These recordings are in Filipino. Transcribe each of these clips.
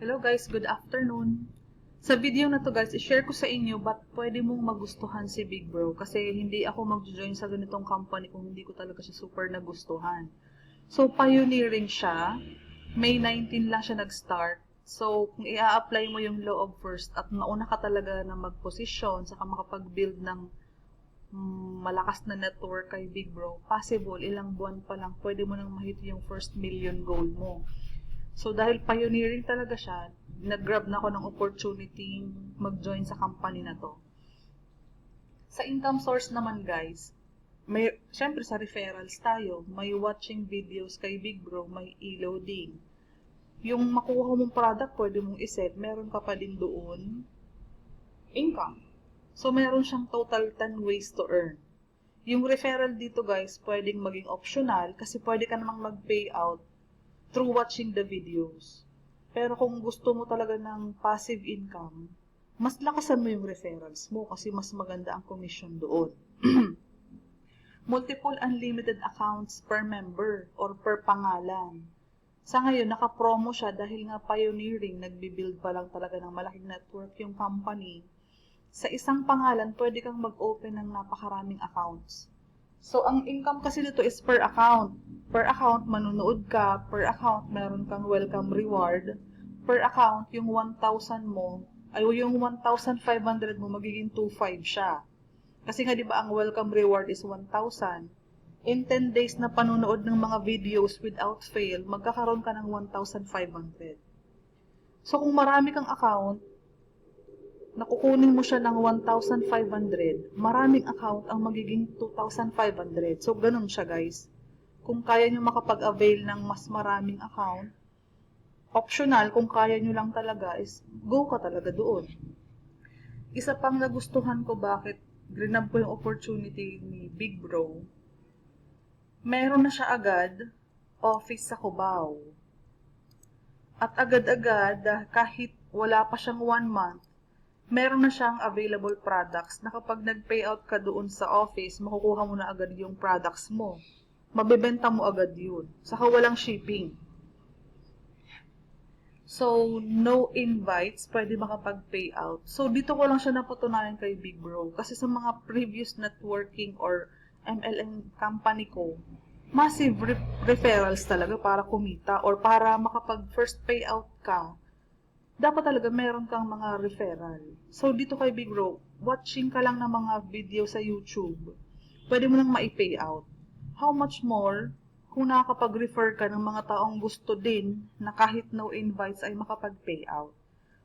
Hello guys, good afternoon. Sa video na to guys, i-share ko sa inyo ba't pwede mong magustuhan si Big Bro kasi hindi ako mag-join sa ganitong company kung hindi ko talaga siya super nagustuhan. So, pioneering siya. May 19 lang siya nag-start. So, kung i-apply mo yung law of first at nauna ka talaga na mag-position saka makapag-build ng mm, malakas na network kay Big Bro, possible ilang buwan pa lang pwede mo nang mahit yung first million goal mo. So, dahil pioneering talaga siya, nag-grab na ako ng opportunity mag-join sa company na to. Sa income source naman, guys, may, syempre sa referrals tayo, may watching videos kay Big Bro, may e-loading. Yung makuha mong product, pwede mong iset, meron ka pa din doon income. So, meron siyang total 10 ways to earn. Yung referral dito, guys, pwedeng maging optional kasi pwede ka namang mag-payout through watching the videos. Pero kung gusto mo talaga ng passive income, mas lakasan mo yung referrals mo kasi mas maganda ang commission doon. Multiple unlimited accounts per member or per pangalan. Sa ngayon, naka-promo siya dahil nga pioneering, nagbibuild pa lang talaga ng malaking network yung company. Sa isang pangalan, pwede kang mag-open ng napakaraming accounts. So, ang income kasi dito is per account. Per account, manunood ka. Per account, meron kang welcome reward. Per account, yung 1,000 mo, ay yung 1,500 mo, magiging 2,500 siya. Kasi nga, di ba, ang welcome reward is 1,000. In 10 days na panunood ng mga videos without fail, magkakaroon ka ng 1,500. So, kung marami kang account, nakukunin mo siya ng 1,500, maraming account ang magiging 2,500. So, ganun siya guys. Kung kaya nyo makapag-avail ng mas maraming account, optional kung kaya nyo lang talaga is go ka talaga doon. Isa pang nagustuhan ko bakit grinab ko yung opportunity ni Big Bro, meron na siya agad office sa Cubao. At agad-agad, ah, kahit wala pa siyang one month, meron na siyang available products na kapag nag-payout ka doon sa office, makukuha mo na agad yung products mo. Mabebenta mo agad yun. Saka walang shipping. So, no invites, pwede makapag-payout. So, dito ko lang siya napatunayan kay Big Bro. Kasi sa mga previous networking or MLM company ko, massive re- referrals talaga para kumita or para makapag first payout ka dapat talaga meron kang mga referral. So, dito kay Big Bro, watching ka lang ng mga video sa YouTube, pwede mo nang ma-pay out. How much more kung nakakapag-refer ka ng mga taong gusto din na kahit no invites ay makapag-pay out.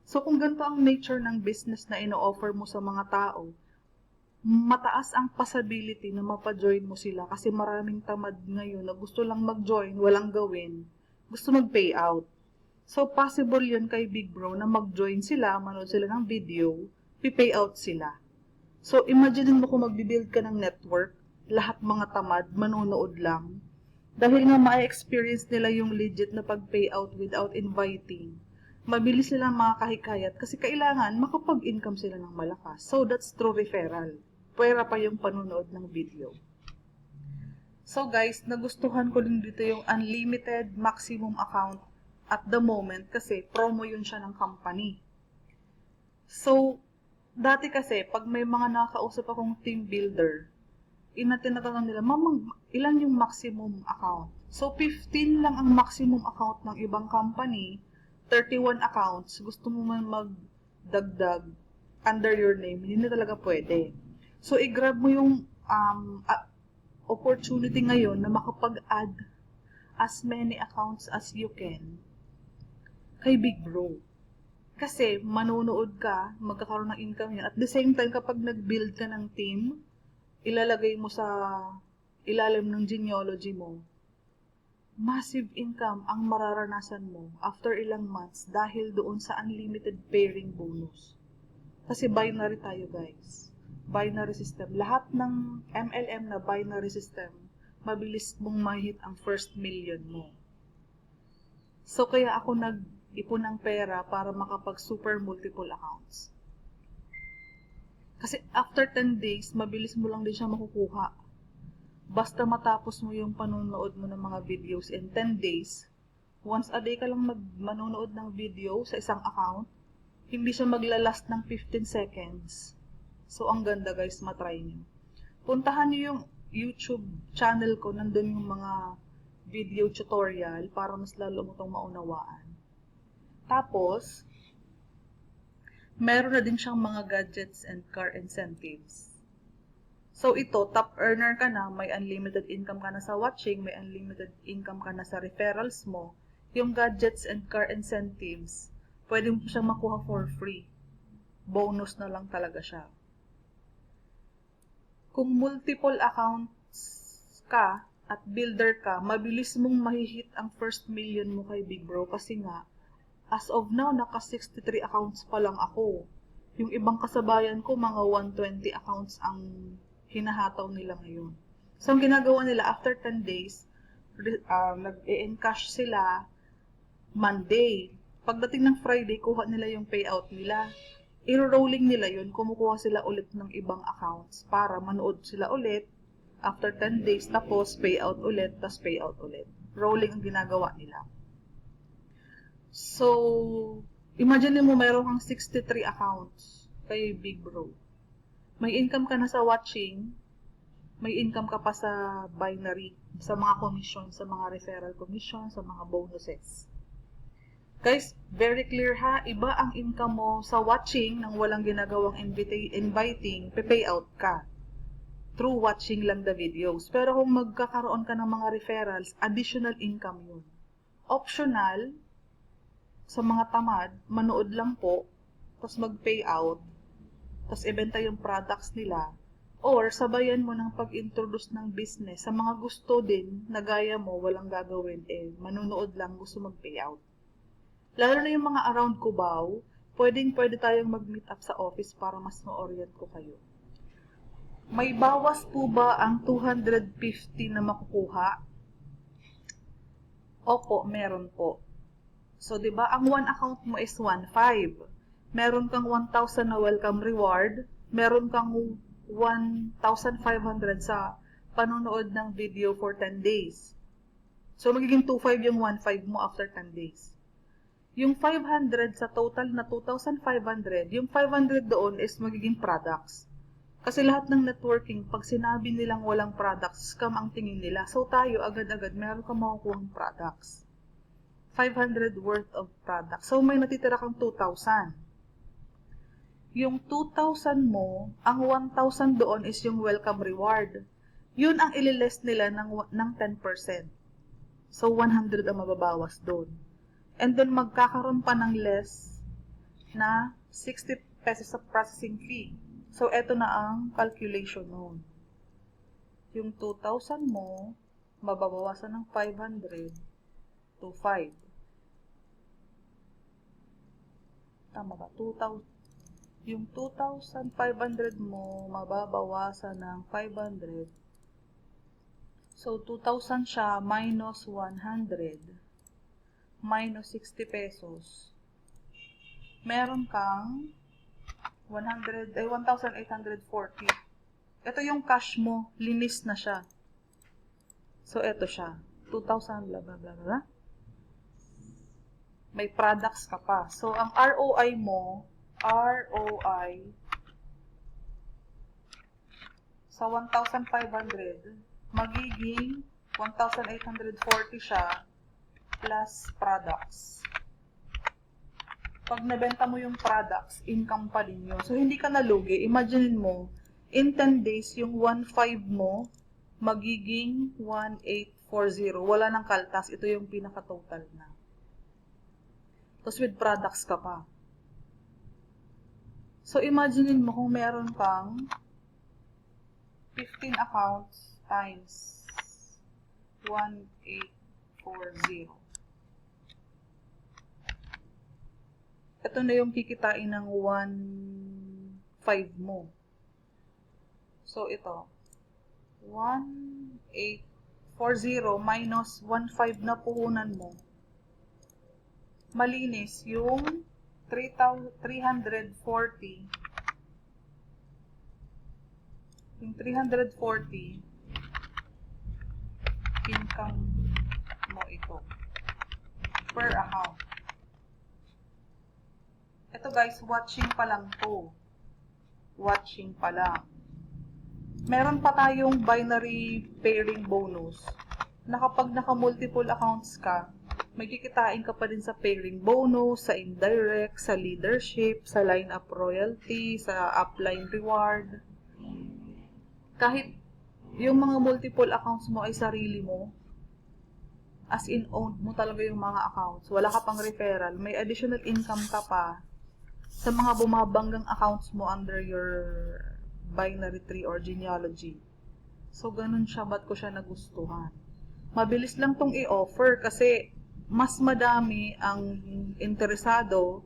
So, kung ganito ang nature ng business na ino-offer mo sa mga tao, mataas ang possibility na mapajoin mo sila kasi maraming tamad ngayon na gusto lang mag-join, walang gawin, gusto mag-pay out. So, possible yun kay Big Bro na mag-join sila, manood sila ng video, pipay out sila. So, imagine mo kung magbibuild ka ng network, lahat mga tamad, manonood lang. Dahil nga ma-experience nila yung legit na pag-pay out without inviting. Mabilis sila makakahikayat kasi kailangan makapag-income sila ng malakas. So, that's true referral. Pwera pa yung panonood ng video. So guys, nagustuhan ko din dito yung unlimited maximum account at the moment kasi promo yun siya ng company. So, dati kasi, pag may mga nakausap akong team builder, inatinatanong nila, mamang, ilan yung maximum account? So, 15 lang ang maximum account ng ibang company, 31 accounts, gusto mo man magdagdag under your name, hindi na talaga pwede. So, i-grab mo yung um, opportunity ngayon na makapag-add as many accounts as you can kay Big Bro. Kasi manonood ka, magkakaroon ng income yan. At the same time, kapag nag-build ka ng team, ilalagay mo sa ilalim ng genealogy mo, massive income ang mararanasan mo after ilang months dahil doon sa unlimited pairing bonus. Kasi binary tayo guys. Binary system. Lahat ng MLM na binary system, mabilis mong mahit ang first million mo. So, kaya ako nag ipon ng pera para makapag super multiple accounts. Kasi after 10 days, mabilis mo lang din siya makukuha. Basta matapos mo yung panonood mo ng mga videos in 10 days, once a day ka lang mag ng video sa isang account, hindi siya maglalast ng 15 seconds. So, ang ganda guys, matry nyo. Puntahan nyo yung YouTube channel ko, nandun yung mga video tutorial para mas lalo mo itong maunawaan. Tapos, meron na din siyang mga gadgets and car incentives. So ito, top earner ka na, may unlimited income ka na sa watching, may unlimited income ka na sa referrals mo. Yung gadgets and car incentives, pwede mo siyang makuha for free. Bonus na lang talaga siya. Kung multiple accounts ka at builder ka, mabilis mong mahihit ang first million mo kay Big Bro kasi nga, as of now, naka 63 accounts pa lang ako. Yung ibang kasabayan ko, mga 120 accounts ang hinahataw nila ngayon. So, ang ginagawa nila, after 10 days, uh, nag-e-encash sila Monday. Pagdating ng Friday, kuha nila yung payout nila. I-rolling nila yun, kumukuha sila ulit ng ibang accounts para manood sila ulit after 10 days, tapos payout ulit, tapos payout ulit. Rolling ang ginagawa nila. So, imagine mo meron kang 63 accounts kay Big Bro. May income ka na sa watching, may income ka pa sa binary, sa mga commission, sa mga referral commission, sa mga bonuses. Guys, very clear ha, iba ang income mo sa watching nang walang ginagawang invita- inviting, pe-payout ka. Through watching lang the videos. Pero kung magkakaroon ka ng mga referrals, additional income yun. Optional, sa mga tamad, manood lang po, tapos mag-payout, tapos ibenta yung products nila, or sabayan mo ng pag-introduce ng business sa mga gusto din na gaya mo, walang gagawin, eh, manunood lang, gusto mag-payout. Lalo na yung mga around Cubao, pwedeng pwede tayong mag-meet up sa office para mas ma-orient ko kayo. May bawas po ba ang 250 na makukuha? Opo, meron po. So, di ba, ang one account mo is 1.5. Meron kang 1,000 na welcome reward. Meron kang 1,500 sa panonood ng video for 10 days. So, magiging 2.5 yung 1.5 mo after 10 days. Yung 500 sa total na 2,500, yung 500 doon is magiging products. Kasi lahat ng networking, pag sinabi nilang walang products, scam ang tingin nila. So tayo, agad-agad, meron kang makukuha products. 500 worth of products. So may natitira kang 2,000. Yung 2,000 mo, ang 1,000 doon is yung welcome reward. Yun ang ililest nila ng, ng 10%. So 100 ang mababawas doon. And then magkakaroon pa ng less na 60 pesos sa processing fee. So, eto na ang calculation noon. Yung 2,000 mo, mababawasan ng 500 to 5. Tama ba? 2,000. Yung 2,500 mo, mababawasan ng 500. So, 2,000 siya minus 100 minus 60 pesos. Meron kang 100, eh, 1,840. Ito yung cash mo, linis na siya. So, ito siya. 2,000, blah, blah, blah, blah. May products ka pa. So, ang ROI mo, ROI, sa 1,500, magiging 1,840 siya plus products pag nabenta mo yung products, income pa din yun. So, hindi ka nalugi. Imagine mo, in 10 days, yung 1.5 mo, magiging 1.840. Wala nang kaltas. Ito yung pinaka-total na. Tapos with products ka pa. So, imagine mo kung meron kang 15 accounts times 1.840. ito na yung kikitain ng 1.5 mo. So, ito. 1.840 minus 1.5 na puhunan mo. Malinis yung 340 yung 340 income mo ito. per account. Ito guys, watching pa lang to. Watching pa lang. Meron pa tayong binary pairing bonus na kapag naka-multiple accounts ka, may kikitain ka pa din sa pairing bonus, sa indirect, sa leadership, sa line-up royalty, sa upline reward. Kahit yung mga multiple accounts mo ay sarili mo, as in owned mo talaga yung mga accounts, wala ka pang referral, may additional income ka pa sa mga bumabanggang accounts mo under your binary tree or genealogy. So, ganun siya, ba't ko siya nagustuhan? Mabilis lang tong i-offer kasi mas madami ang interesado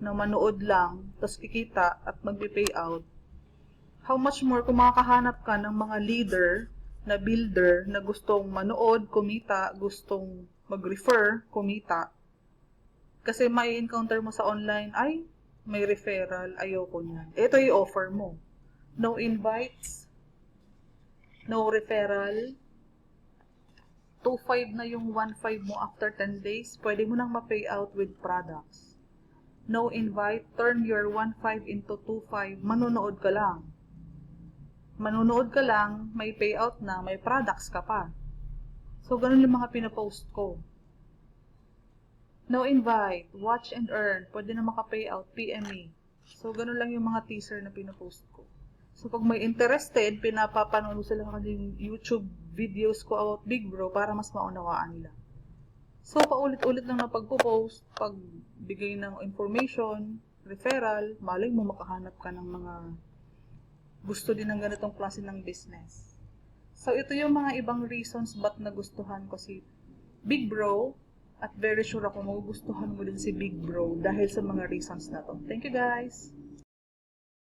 na manood lang, tapos kikita at magbe-pay out. How much more kung makakahanap ka ng mga leader na builder na gustong manood, kumita, gustong mag-refer, kumita. Kasi may encounter mo sa online, ay, may referral, ayoko niyan. Ito yung offer mo. No invites, no referral, 2.5 na yung 1.5 mo after 10 days, pwede mo nang ma-pay out with products. No invite, turn your 1.5 into 2.5, manonood ka lang. Manonood ka lang, may payout na, may products ka pa. So, ganun yung mga pinapost ko. No invite, watch and earn, pwede na maka-payout, PME. So, ganun lang yung mga teaser na pinapost ko. So, pag may interested, pinapapanood sila yung YouTube videos ko about Big Bro para mas maunawaan nila. So, paulit-ulit lang na pagpo-post, pagbigay ng information, referral, malay mo makahanap ka ng mga gusto din ng ganitong klase ng business. So, ito yung mga ibang reasons ba't nagustuhan ko si Big Bro at very sure ako magugustuhan mo din si Big Bro dahil sa mga reasons na to. Thank you guys!